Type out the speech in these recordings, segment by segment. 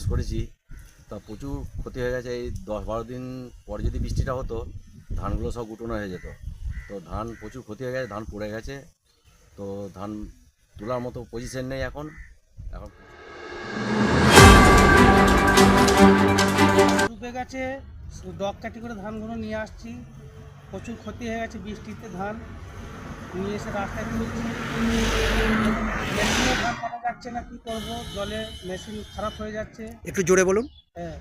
চাষ করেছি তা প্রচুর ক্ষতি হয়ে গেছে এই দশ বারো দিন পরে যদি বৃষ্টিটা হতো ধানগুলো সব উঠোনো হয়ে যেত তো ধান প্রচুর ক্ষতি হয়ে গেছে ধান পড়ে গেছে তো ধান তোলার মতো পজিশন নেই এখন এখন ডুবে গেছে ডগ কাটি করে ধানগুলো নিয়ে আসছি প্রচুর ক্ষতি হয়ে গেছে বৃষ্টিতে ধান নিয়ে এসে রাস্তায় যাচ্ছে না কি করব? জলে মেশিন খারাপ হয়ে যাচ্ছে। একটু জোরে বলুন। হ্যাঁ।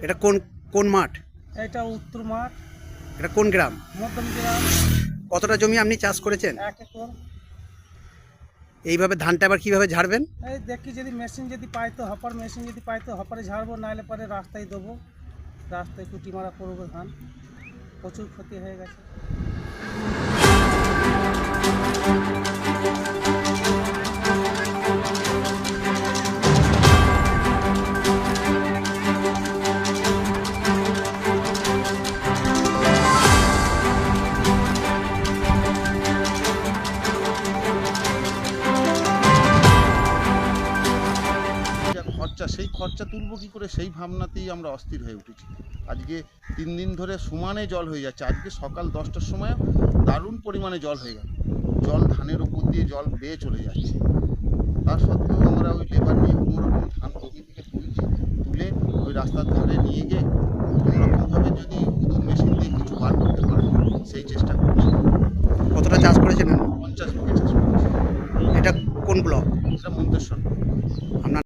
এটা কোন কোন মাঠ? এটা উত্তর মাঠ। এটা কোন গ্রাম? মধ্যম গ্রাম। কতটা জমি আপনি চাষ করেছেন? এক একর। এইভাবে ধানটা আবার কীভাবে ঝাড়বেন? এই দেখি যদি মেশিন যদি পাই তো হপার মেশিন যদি পাই তো হপারে ঝাড়বো নাহলে পরে রাস্তায় দেবো। রাস্তায় কুটি মারা করব ধান। প্রচুর ক্ষতি হয়ে গেছে। খরচা সেই খরচা তুলবো কি করে? সেই ভাবনাতেই আমরা অস্থির হয়ে উঠেছি। আজকে তিন দিন ধরে সমানে জল হয়ে যাচ্ছে। আজকে সকাল দশটার সময় দারুণ পরিমাণে জল হয়ে গেল জল ধানের উপর দিয়ে জল বেয়ে চলে যাচ্ছে। তা সত্ত্বেও আমরা ওই লেবার নিয়ে কোনো রকম ধান জমি থেকে তুলছি তুলে ওই রাস্তার ধারে নিয়ে গিয়ে কোনোরকমভাবে যদি উদুর মেশিন দিয়ে কিছু বার করতে পারে সেই চেষ্টা করছি। কতটা চাষ করেছেন? পঞ্চাশ বিঘে চাষ করছি। এটা কোন ব্লক? এটা মন্তেশ্বর। আপনার